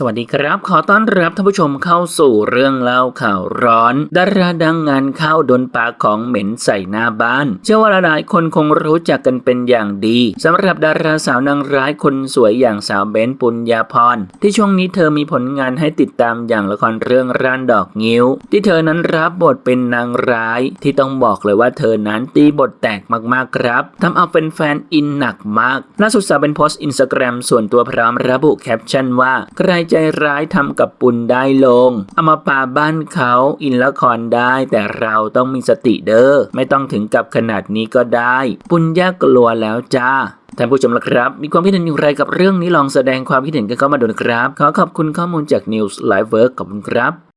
สวัสดีครับ ขอต้อนรับท่านผู้ชมเข้าสู่เรื่องเล่าข่าวร้อน ดาราดังงานเข้าโดนปากของเหม็นใส่หน้าบ้าน เชื่อว่าหลายคนคงรู้จักกันเป็นอย่างดีสำหรับดาราสาวนางร้ายคนสวยอย่างสาวเบนปุญญาพร ที่ช่วงนี้เธอมีผลงานให้ติดตามอย่างละครเรื่องร้านดอกงิ้ว ที่เธอนั้นรับบทเป็นนางร้าย ที่ต้องบอกเลยว่าเธอนั้นตีบทแตกมากๆครับทำเอาเป็นแฟนๆอินหนักมากล่าสุดสาวเบนโพสต์อินสตาแกรมส่วนตัวพร้อมระบุแคปชั่นว่าใครใจร้ายทำกับปุณได้ลงเอามาปาบ้านเขาอินละครได้ แต่เราต้องมีสติเด้อไม่ต้องถึงกับขนาดนี้ก็ได้ ปุณยากลัวแล้วจ้าท่านผู้ชมละครับ มีความคิดเห็นอย่างไรกับเรื่องนี้ลองแสดงความคิดเห็นกันเข้ามาดูนะครับ ขอขอบคุณข้อมูลจาก News Live Work ขอบคุณครับ